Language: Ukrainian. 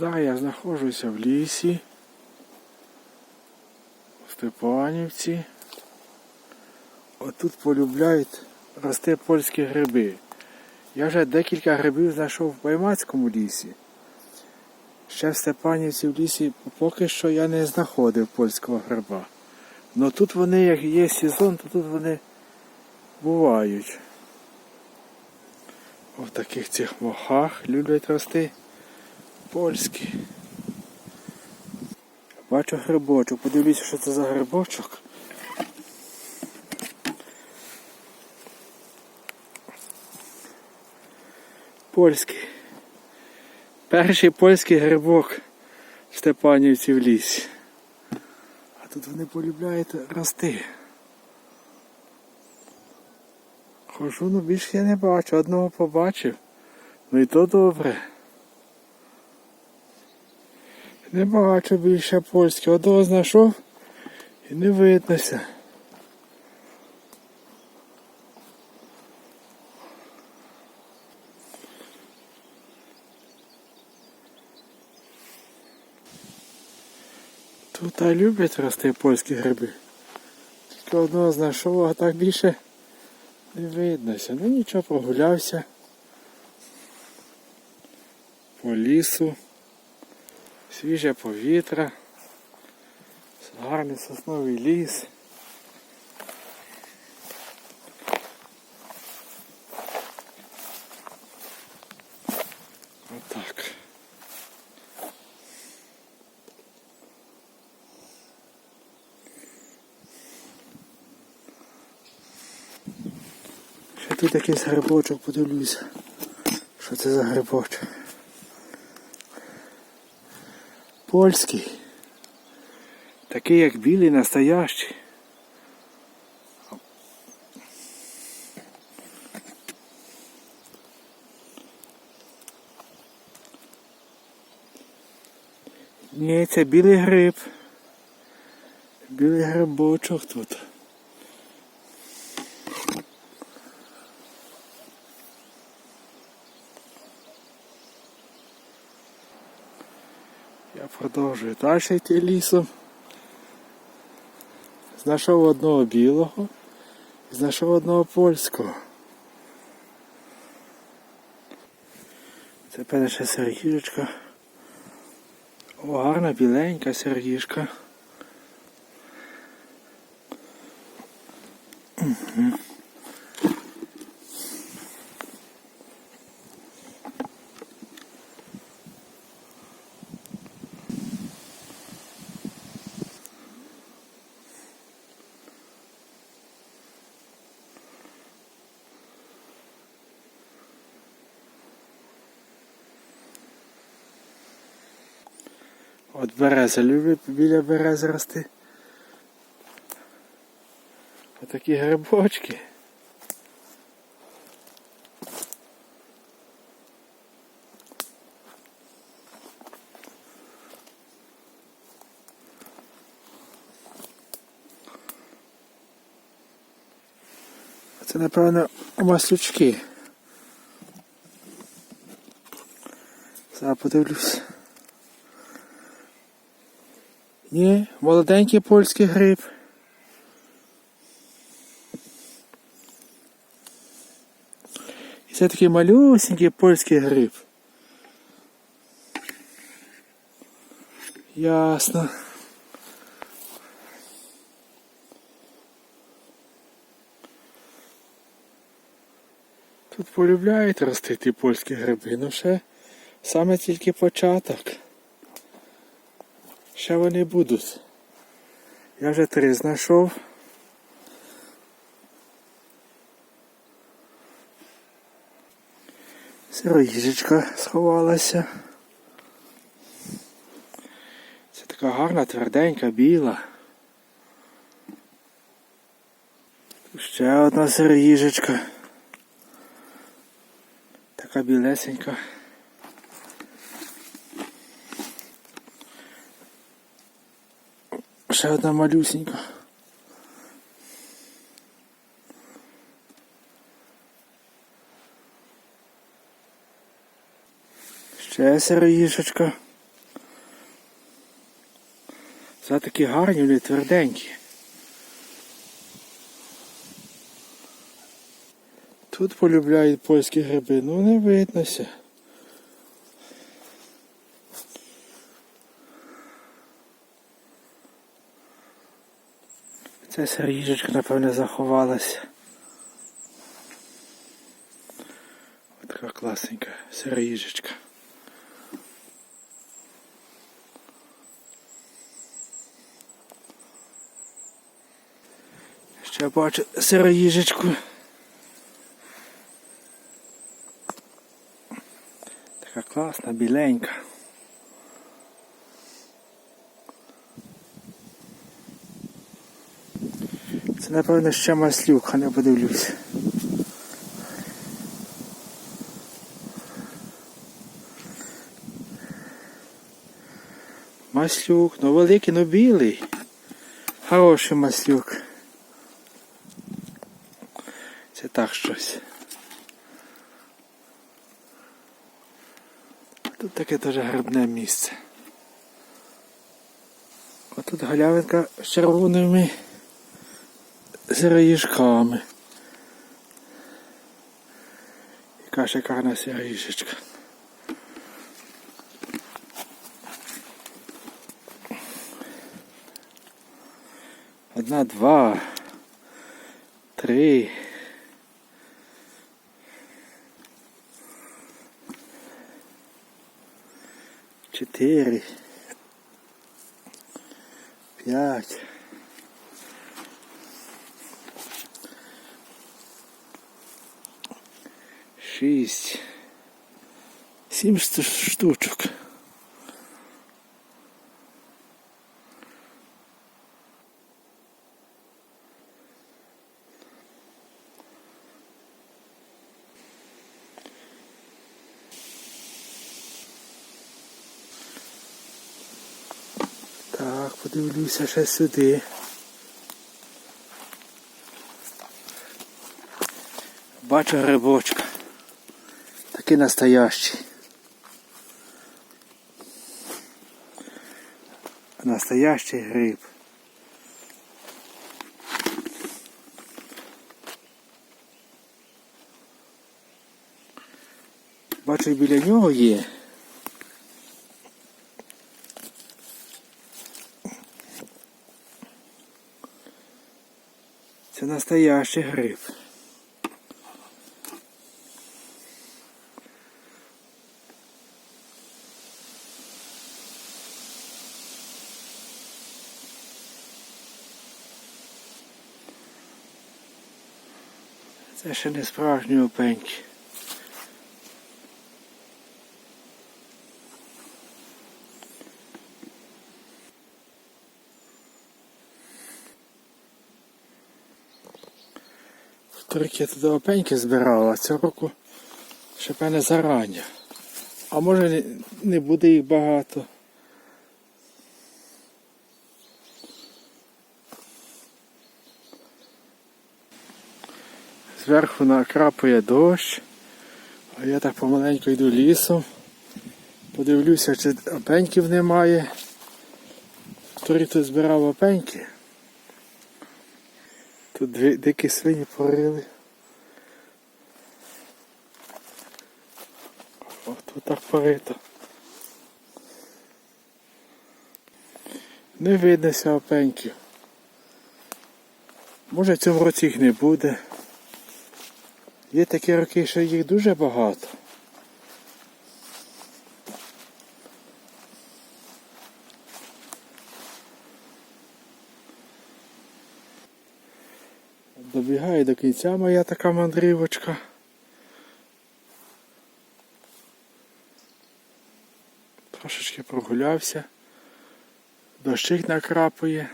Зараз я знаходжуся в лісі. У Степанівці. Отут полюбляють рости польські гриби. Я вже декілька грибів знайшов в Баймацькому лісі. Ще в Степанівці в лісі поки що я не знаходив польського гриба. Но тут вони, як є сезон, то тут вони бувають. В таких цих мохах люблять рости польські. Бачу грибочок, подивіться, що це за грибочок. Польський. Перший польський грибок в Степанівці в лісі. А тут вони полюбляють рости. Хожу, ну більше я не бачу, одного побачив. Ну і то добре. Не бачу більше польського. Одного знайшов і не виднося. Тут а люблять рости польські гриби. Тільки одного знайшов, а так більше не виднося. Ну нічого, прогулявся по лісу, свіже повітря, гарний сосновий ліс. Отак. Ще тут якийсь грибочок подивлюся. Що це за грибочок? Польський. Такий як білий, настоящий. Ні, це білий гриб. Білий грибочок тут. Я продовжую далі йти лісом. Знайшов одного білого і знайшов одного польського. Це перша сергішка. О, гарна біленька сергішка. Мгм. От береза люблю біля берези рости. Отакі грибочки. Це, напевно, маслючки. Зараз подивлюсь. Ні, молоденький польський гриб. І це такий малюсенький польський гриб. Ясно. Тут полюбляють рости ті польські гриби, ну ще саме тільки початок. Ще вони будуть. Я вже три знайшов. Сироїжечка сховалася. Це така гарна, тверденька, біла. Ще одна сироїжечка. Така білесенька. ще одна малюсенька. Ще сироїшечка. Все такі гарні, вони тверденькі. Тут полюбляють польські гриби, ну не виднося. Ця саріжечка, напевне, заховалася. Ось така класненька сиріжечка. Ще бачу сироїжечку. Така класна, біленька. Напевно ще маслюк, а не подивлюсь. Маслюк, ну великий, ну білий. Хороший маслюк. Це так щось. Тут таке дуже грибне місце. Отут галявинка з червоними сироїжками. Яка шикарна сироїжечка. Одна, два, три. Чотири. П'ять. Шість. Сім штучок. Так, подивлюся ще сюди. Бачу грибочка. Такий настоящий. Настоящий гриб. Бачу, біля нього є. Це настоящий гриб. Це ще не справжні опеньки. Торік я туди опеньки збирав, а цього року ще певне зарання. А може не, буде їх багато. Зверху накрапує дощ, а я так помаленьку йду лісом. Подивлюся, чи опеньків немає. Торік тут збирав опеньки. Тут дві дикі свині порили. О, тут так порито. Не виднося опеньків. Може в році їх не буде. Є такі роки, що їх дуже багато. Добігає до кінця моя така мандрівочка. Трошечки прогулявся. Дощик накрапує.